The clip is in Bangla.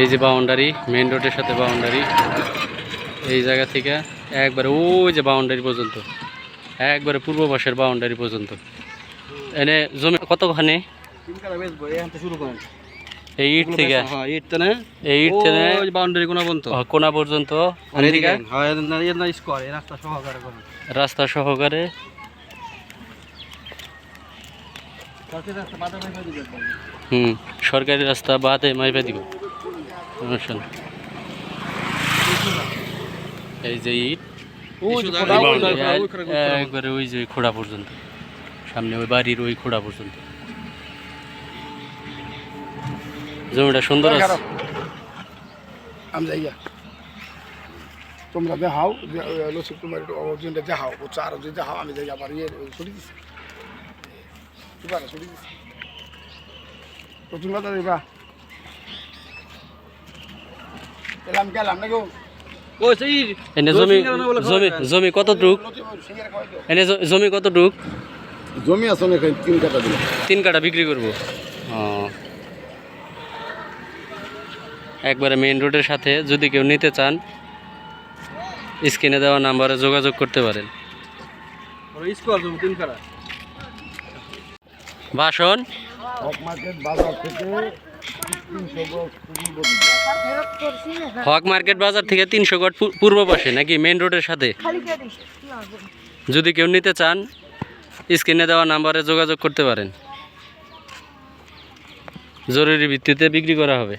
এই যে বাউন্ডারি মেইন রোডের সাথে বাউন্ডারি। এই জায়গা থেকে একবারে ওই যে বাউন্ডারি পর্যন্ত একবারে পূর্ব পাশের বাউন্ডারি পর্যন্ত। এনে জমি কতখানি? এই ইট থেকে? হ্যাঁ ইট তো এই ইট থেকে? বাউন্ডারি কোনা পর্যন্ত। রাস্তা সহকারে সরকারি রাস্তা হুম সরকারি বাদে মাইপা দিব। এই যে ইট। ওই যে খোড়া। একবারে ওই যে পর্যন্ত। সামনে ওই বাড়ির ওই খোড়া পর্যন্ত। জমিটা সুন্দর আছে? আমি যাইয়া তোমরা দেখাও লসিক তোমার একটু অর্জুনটা দেখাও ও চার যদি দেখাও আমি যাই আবার ইয়ে ছুটি দিচ্ছি ছুটি দিচ্ছি প্রচুর কথা দিবা গেলাম গেলাম নাকি? ওই এনে জমি জমি জমি কতটুক? সিঙ্গারা এনে জমি কতটুক? জমি আছে অনেক তিন কাটা দিন তিন কাটা বিক্রি করব। একবারে মেইন রোডের সাথে যদি কেউ নিতে চান স্ক্রিনে দেওয়া নাম্বারে যোগাযোগ করতে পারেন। বাসন বাজার থেকে হক মার্কেট বাজার থেকে তিনশো গট পূর্ব পাশে নাকি মেন রোডের সাথে? যদি কেউ নিতে চান স্ক্রিনে দেওয়া নাম্বারে যোগাযোগ করতে পারেন। জরুরি ভিত্তিতে বিক্রি করা হবে।